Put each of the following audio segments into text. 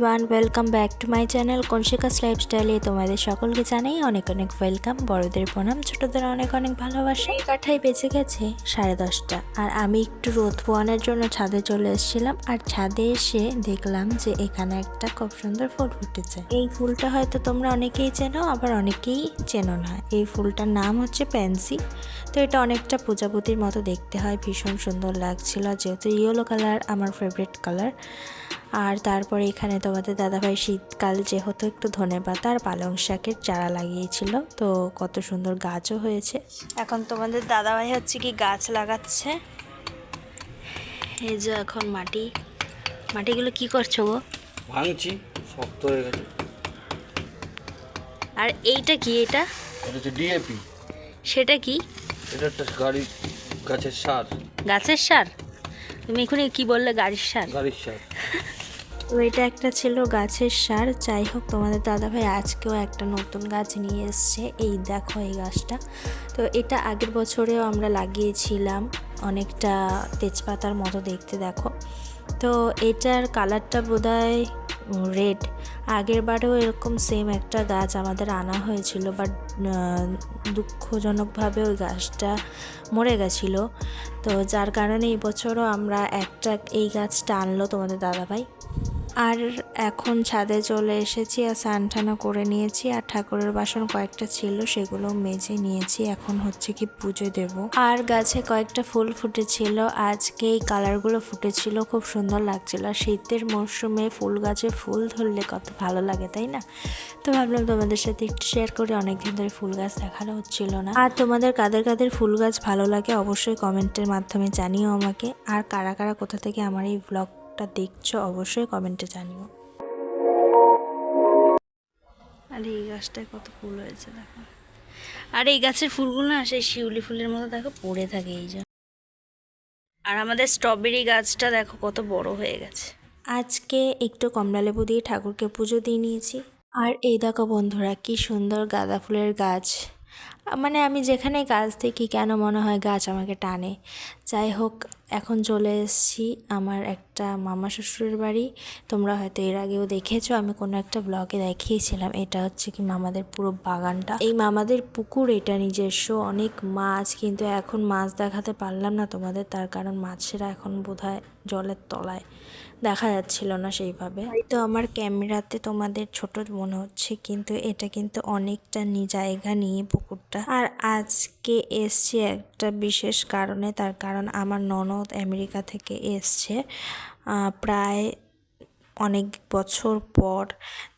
Everyone welcome back to my channel conscious লাইফস্টাইলে তোমাদের সকলকে জানাই অনেক অনেক ওয়েলকাম বড়দের প্রণাম, ছোটদের অনেক অনেক ভালোবাসা। কাঠায় বেঁচে গেছে সাড়ে দশটা। আর আমি একটু রোদ পোয়ানোর জন্য ছাদে চলে এসেছিলাম, আর ছাদে এসে দেখলাম যে এখানে একটা খুব সুন্দর ফুল ফুটেছে। এই ফুলটা হয়তো তোমরা অনেকেই চেনো, আবার অনেকেই চেনো না। এই ফুলটার নাম হচ্ছে প্যান্সি তো এটা অনেকটা প্রজাপতির মতো দেখতে হয়, ভীষণ সুন্দর লাগছিল। যেহেতু ইয়েলো কালার, আমার ফেভারিট কালার আর তারপরে এখানে তোমাদের দাদাভাই শীতকাল যেহেতু একটু ধনে পাতা আর পালং শাকের চারা লাগিয়েছিল তো কত সুন্দর গাছও হয়েছে। এখন তোমাদের দাদাভাই হচ্ছে কি গাছ লাগাচ্ছে। এই যে এখন মাটি। মাটিগুলো কি করছ গো? ভাঙছি শক্ত হয়ে গেছে। আর এইটা কি এটা? এটা হচ্ছে ডিএপি সেটা কি? এটা একটা গাড়ি গাছের সার। গাছের সার? তুমি এখানে কি বললে গাড়ির সার? গাড়ির সার। তো এটা একটা ছিল গাছের সার। যাই হোক, তোমাদের দাদাভাই আজকেও একটা নতুন গাছ নিয়ে এসছে। এই দেখো এই গাছটা। তো এটা আগের বছরেও আমরা লাগিয়েছিলাম অনেকটা তেজপাতার মতো দেখতে, দেখো। তো এটার কালারটা বোধহয় রেড। আগের বারেও এরকম সেম একটা গাছ আমাদের আনা হয়েছিল, বাট দুঃখজনকভাবে ওই গাছটা মরে গেছিল। তো যার কারণে এই বছরও আমরা একটা, এই গাছটা আনলো তোমাদের দাদাভাই। আর এখন ছাদে চলে এসেছি আর স্নান টানা করে নিয়েছি আর ঠাকুরের বাসন কয়েকটা ছিল সেগুলো মেজে নিয়েছি। এখন হচ্ছে কি পুজো দেব। আর গাছে কয়েকটা ফুল ফুটেছিল। আজকে এই কালারগুলো ফুটেছিল, খুব সুন্দর লাগছিল। আর শীতের মরশুমে ফুল গাছে ফুল ধরলে কত ভালো লাগে, তাই না? তো ভাবলাম তোমাদের সাথে একটু শেয়ার করি, অনেকদিন ধরে ফুল গাছ দেখানো হচ্ছিল না। আর তোমাদের কাদের কাদের ফুল গাছ ভালো লাগে অবশ্যই কমেন্টের মাধ্যমে জানিও আমাকে। আর কারা কারা কোথা থেকে আমার এই ব্লগটা দেখছ অবশ্যই কমেন্টে জানিও। আর এই গাছটায় কত ফুল হয়েছে দেখো। আর এই গাছের ফুলগুলো না সেই শিউলি ফুলের মতো দেখো পড়ে থাকে এই যে আর আমাদের স্ট্রবেরি গাছটা দেখো কত বড় হয়ে গেছে। আজকে একটু কমলা লেবু দিয়ে ঠাকুরকে পুজো দিয়ে নিয়েছি। আর এই দেখো বন্ধুরা কি সুন্দর গাঁদা ফুলের গাছ। মানে আমি যেখানে গাছ দেখি কেন মনে হয় গাছ আমাকে টানে। যাই হোক, এখন চলে এসেছি আমার একটা মামা শ্বশুরের বাড়ি। তোমরা হয়তো এর আগেও দেখেছ, আমি কোনো একটা ব্লগে দেখিয়েছিলাম। এটা হচ্ছে কি মামাদের পুরো বাগানটা। এই মামাদের পুকুর, এটা নিজস্ব। অনেক মাছ, কিন্তু এখন মাছ দেখাতে পারলাম না তোমাদের। তার কারণ মাছেরা এখন বোধহয় জলের তলায়। দেখা যাচ্ছিল না সেইভাবে। হয়তো আমার ক্যামেরাতে তোমাদের ছোট মনে হচ্ছে, কিন্তু এটা কিন্তু অনেকটা নি, জায়গা নিয়ে পুকুরটা। আর আজকে এসছি একটা বিশেষ কারণে, তার কারণ আমার ননদ আমেরিকা থেকে এসছে। প্রায় অনেক বছর পর।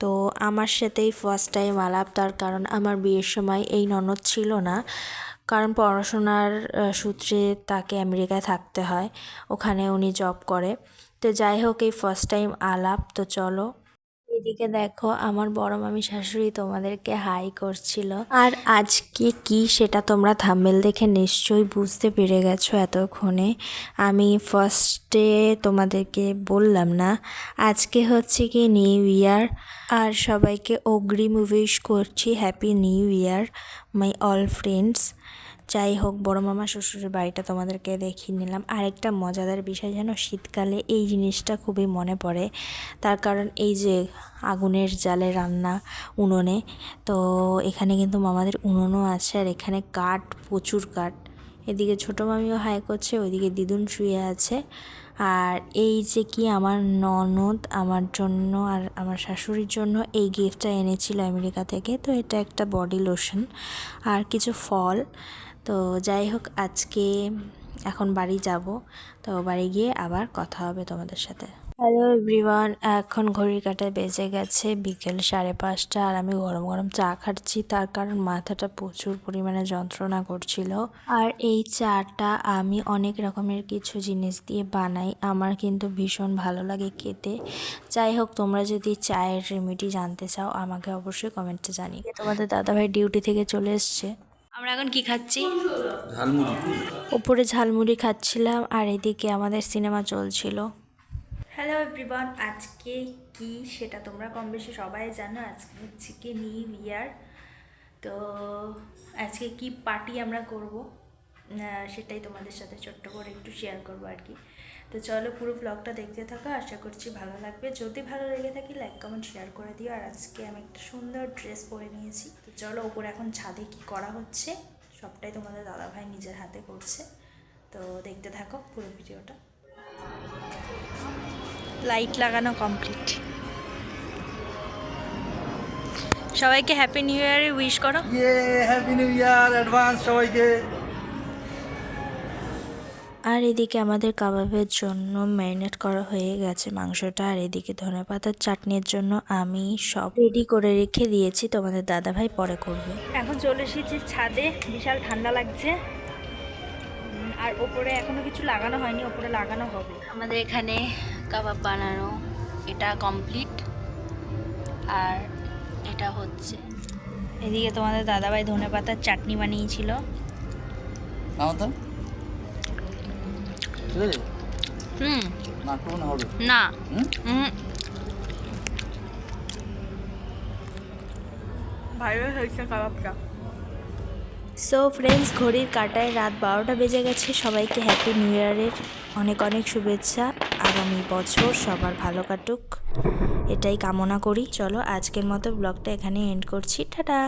তো আমার সাথেই ফার্স্ট টাইম আলাপ, তার কারণ আমার বিয়ের সময় এই ননদ ছিল না। কারণ পড়াশোনার সূত্রে তাকে আমেরিকায় থাকতে হয়। ওখানে উনি জব করে। তো যাই হোক, এই ফার্স্ট টাইম আলাপ। তো চলো। এদিকে দেখো, আমার বড় মামি শাশুড়ি তোমাদেরকে হাই করছিল। আর আজকে কি সেটা তোমরা থাম্বেল দেখে নিশ্চয়ই বুঝতে পেরে গেছো এতক্ষণে। আমি ফার্স্টে তোমাদেরকে বললাম না, আজকে হচ্ছে কি নিউ ইয়ার আর সবাইকে অগ্রিম উইশ করছি happy new year my all friends যাই হোক, বড় মামা শ্বশুরের বাড়িটা তোমাদেরকে দেখিয়ে নিলাম। আরেকটা মজাদার বিষয় যেন শীতকালে এই জিনিসটা খুবই মনে পড়ে। তার কারণ এই যে আগুনের জালে রান্না উনুনে, তো এখানে কিন্তু মামাদের উনুনও আছে আর এখানে কাঠ, প্রচুর কাঠ। এদিকে ছোটো মামিও হাই করছে, ওইদিকে দিদুন শুয়ে আছে। আর এই যে কি আমার ননদ আমার জন্য আর আমার শাশুড়ির জন্য এই গিফটটা এনেছিল আমেরিকা থেকে, তো এটা একটা বডি লোশন। আর কিছু ফল তো যাই হোক, আজকে এখন বাড়ি যাব। তো বাড়ি গিয়ে আবার কথা হবে তোমাদের সাথে। হ্যালো এভরিওয়ান এখন ঘড়ির কাঁটায় বেজে গেছে বিকেল সাড়ে পাঁচটা আর আমি গরম গরম চা খাচ্ছি। তার কারণ মাথাটা প্রচুর পরিমাণে যন্ত্রণা করছিল। আর এই চাটা আমি অনেক রকমের কিছু জিনিস দিয়ে বানাই। আমার কিন্তু ভীষণ ভালো লাগে খেতে। যাই হোক, তোমরা যদি চায়ের রেমেডি জানতে চাও, আমাকে অবশ্যই কমেন্টে জানিয়ে তোমাদের দাদাভাই ডিউটি থেকে চলে এসছে। আমরা এখন কি খাচ্ছি? ঝালমুড়ি। উপরে ঝালমুড়ি খাচ্ছিলাম আর এদিকে আমাদের সিনেমা চলছিল। হ্যালো এভরিওয়ান আজকে কি সেটা তোমরা কম বেশি সবাই জানো। আজকে হচ্ছে কি নিউ ইয়ার তো আজকে কি পার্টি আমরা করব? সেটাই তোমাদের সাথে ছোট্ট করে একটু শেয়ার করব আর কি। তো চলো পুরো ব্লগটা দেখতে থাকো আশা করছি ভালো লাগবে। যদি ভালো লেগে থাকে লাইক কমেন্ট শেয়ার করে দিও। আর আজকে আমি একটা সুন্দর ড্রেস পরে নিয়েছি। তো চলো ওপরে এখন ছাদে কি করা হচ্ছে সবটাই তোমাদের দাদাভাই নিজের হাতে করছে। তো দেখতে থাকো পুরো ভিডিওটা। লাইট লাগানো কমপ্লিট সবাইকে হ্যাপি নিউ ইয়ারে উইশ করো। ইয়ে হ্যাপি নিউ ইয়ার অ্যাডভান্স সবাইকে। আর এদিকে আমাদের কাবাবের জন্য ম্যারিনেট করা হয়ে গেছে মাংসটা আর এদিকে ধনে পাতার চাটনির জন্য আমি সব রেডি করে রেখে দিয়েছি তোমাদের দাদাভাই পরে করবে। এখন চলে এসেছি ছাদে বিশাল ঠান্ডা লাগছে। আর ওপরে এখনও কিছু লাগানো হয়নি ওপরে লাগানো হবে। আমাদের এখানে কাবাব বানানো এটা কমপ্লিট। আর এটা হচ্ছে এদিকে তোমাদের দাদাভাই ধনে পাতার চাটনি বানিয়েছিল। নাও তো। ঠিক আছে হুম। না হবে। না। হুম? ভালো হয়েছে কাবাবটা সো ফ্রেন্ডস ঘড়ির কাটায় রাত বারোটা বেজে গেছে। সবাইকে হ্যাপি নিউ ইয়ারের অনেক অনেক শুভেচ্ছা। আগামী বছর সবার ভালো কাটুক। এটাই কামনা করি। চলো আজকের মতো ব্লগটা এখানে এন্ড করছি। টাটা!